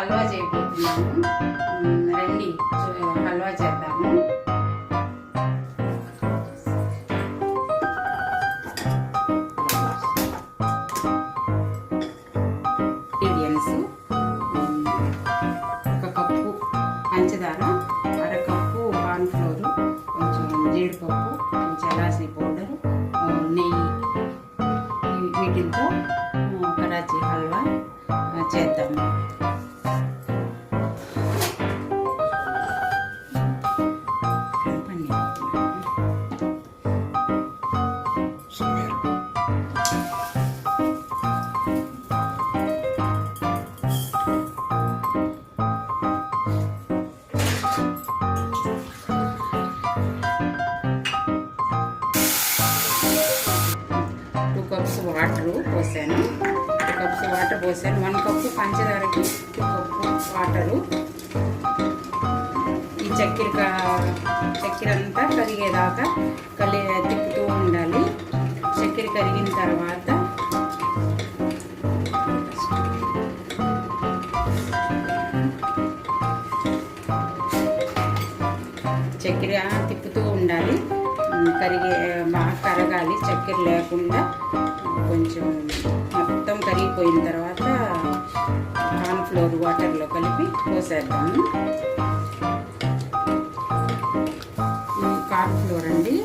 హల్వా చేయబోతున్నాము రండి. హల్వా చేద్దాము. ఇంగ్రీడియంట్స్. ఒక కప్పు పంచదార అర కప్పు కార్న్ఫ్లోర్ కొంచెం జీడిపప్పు కొంచెం ఎలాచి పౌడరు నెయ్యి. వీటితో కరాచీ హల్వా చేద్దాము. కప్స్ పోసాను వన్ కప్పు పంచదారకి కప్పు వాటరు. ఈ చక్కెర చక్కెర అంతా కరిగేదాకా కలి తిప్పుతూ ఉండాలి. చక్కెర కరిగిన తర్వాత చక్కెర తిప్పుతూ ఉండాలి. కరిగే బాగా కరగాలి చక్కెర లేకుండా కొంచెం పోయిన తర్వాత కార్న్ఫ్లోర్ వాటర్లో కలిపి పోసేద్దాము. ఈ కార్న్ఫ్లోర్ అండి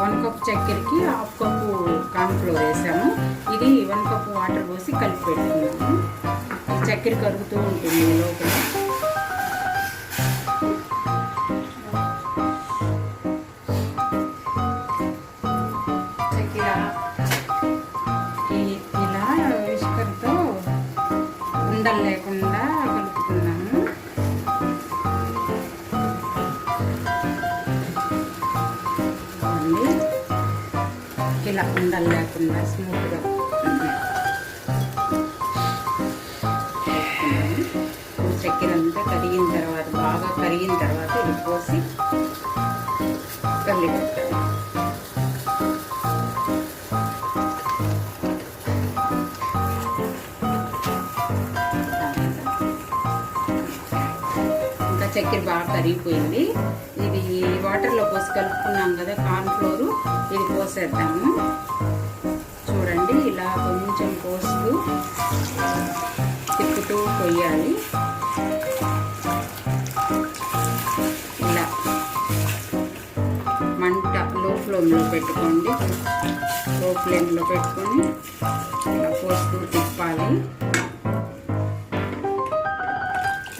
వన్ కప్ చక్కెరకి హాఫ్ కప్పు కార్న్ఫ్లోర్ వేసాము. ఇది వన్ కప్ వాటర్ పోసి కలిపి పెట్టుకున్నాము. చక్కెర కరుగుతూ ఉంటుంది లోపల. ఇలా ఉండలు లేకుండా స్మూత్గా చక్కెర అంతా కరిగిన తర్వాత బాగా కరిగిన తర్వాత ఇది పోసి కలిపి చక్కెర బాగా కరిగిపోయింది. ఇది వాటర్లో పోసి కలుపుకున్నాం కదా కార్న్ఫ్లోర్ ఇది పోసేద్దాము. చూడండి ఇలా కొంచెం పోస్తూ తిప్పుతూ పోయాలి ఇలా మంట లో ఫ్లేమ్లో పెట్టుకోండి. లో ఫ్లేమ్లో పెట్టుకొని ఇలా పోస్తూ తిప్పాలి.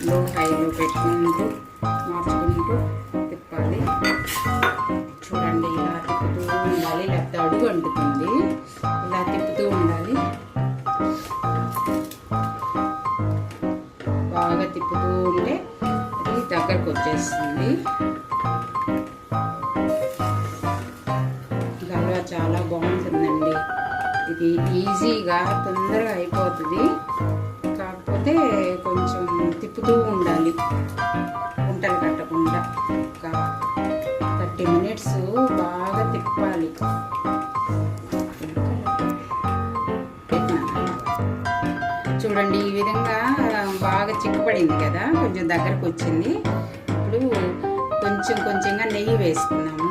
లో హైలో పెట్టుకుంటూ మార్చుకుంటూ తిప్పాలి. చూడండి ఇలా తిప్పుతూ ఉండాలి లేకపోతే అడుగు అంటుతుంది. ఇలా తిప్పుతూ ఉండాలి. బాగా తిప్పుతూ ఉంటే అది దగ్గరకు వచ్చేస్తుంది. ఈ హల్వా చాలా బాగుంటుందండి. ఇది ఈజీగా తొందరగా అయిపోతుంది. కాకపోతే కొంచెం తిప్పుతూ ఉండాలి. గుంటలు కట్టకుండా ఒక థర్టీ మినిట్స్ బాగా తిప్పాలి. చూడండి ఈ విధంగా బాగా చిక్కుపడింది కదా కొంచెం దగ్గరకు వచ్చింది. ఇప్పుడు కొంచెం కొంచెంగా నెయ్యి వేసుకున్నాము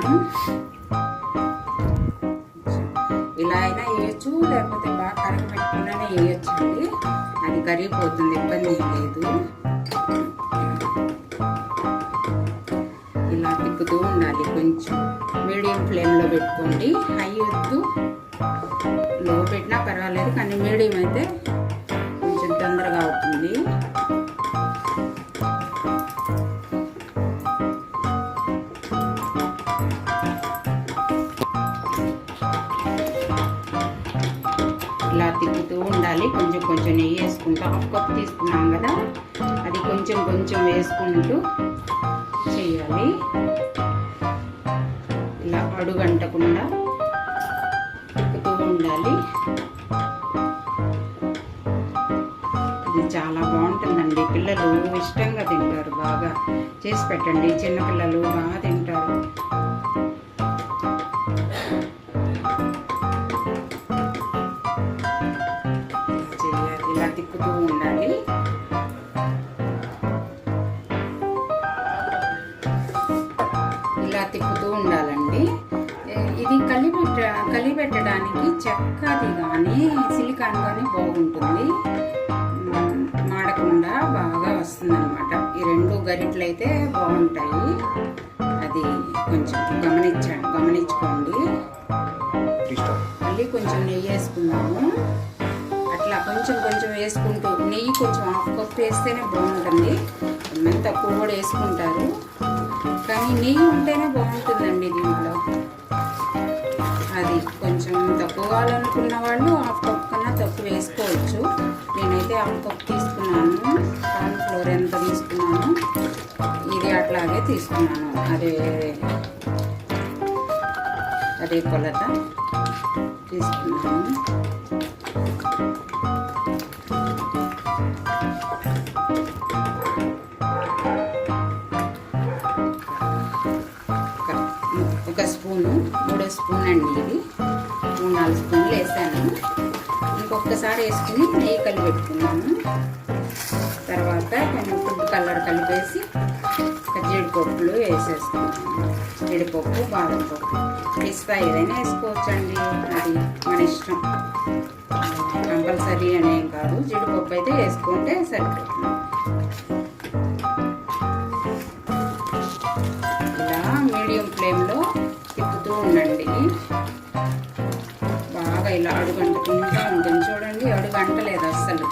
ఇలా అయినా వేయచ్చు లేకపోతే బాగా కరగబెట్టుకున్నానే వేయచ్చు అండి. కరిగిపోతుంది ఇబ్బంది ఏం లేదు. ఇలా తిప్పుతూ ఉండాలి కొంచెం. మీడియం ఫ్లేమ్లో పెట్టుకోండి. హై వద్దు లో పెట్టినా పర్వాలేదు కానీ మీడియం అయితే కొంచెం తొందరగా అవుతుంది. ఇలా తిప్పుతూ ఉండాలి. కొంచెం కొంచెం నెయ్యి వేసుకుంటూ. హాఫ్ కప్ తీసుకున్నాం కదా. అది కొంచెం కొంచెం వేసుకుంటూ చేయాలి. ఇలా అడుగంటకుండా తిప్పుతూ ఉండాలి. ఇది చాలా బాగుంటుందండి. పిల్లలు ఇష్టంగా తింటారు బాగా. చేసి పెట్టండి. చిన్నపిల్లలు బాగా తిప్పుతూ ఉండాలండి. ఇది కలిపెట్ట కలిపెట్టడానికి చెక్కది కానీ సిలికాన్ కానీ బాగుంటుంది. మాడకుండా బాగా వస్తుందన్నమాట. ఈ రెండు గరిట్లు అయితే బాగుంటాయి. అది కొంచెం గమనించండి గమనించుకోండి. మళ్ళీ కొంచెం నెయ్యి వేసుకున్నాము అట్లా కొంచెం కొంచెం వేసుకుంటూ నెయ్యి కొంచెం ఆఫ్ కప్ వేస్తేనే బాగుంటుంది. మెంత కూడా వేసుకుంటారు. కానీ నెయ్యి ఉంటేనే బాగుంటుందండి దీంట్లో అది కొంచెం తక్కువ కావాలనుకున్న వాళ్ళు హాఫ్ కప్ కన్నా తక్కువ వేసుకోవచ్చు. నేనైతే హాఫ్ కప్ తీసుకున్నాను. కార్న్ ఫ్లోర్ ఎంత తీసుకున్నాను? ఇది అట్లాగే తీసుకున్నాను. అదే అదే కొలత తీసుకున్నాను. స్పూను మూడో స్పూన్ అండి ఇది. మూడు నాలుగు స్పూన్లు వేసాను. ఇంకొకసారి వేసుకుని నెయ్యి కలిపి పెట్టుకున్నాను. తర్వాత కొంచెం ఫుడ్ కలర్ కలిపేసి జీడిపప్పులు వేసేసుకున్నాను. జీడిపప్పు బాదం పప్పు. పిస్తా ఏదైనా వేసుకోవచ్చండి. అది మన ఇష్టం. కంపల్సరీ అనేం కాదు. జీడిపప్పు అయితే వేసుకుంటే సరిపోతుంది. ఇలా అడుగు అంటుకుంటూ ఉంటుంది చూడండి అడుగు అంటలేదు అస్సలు.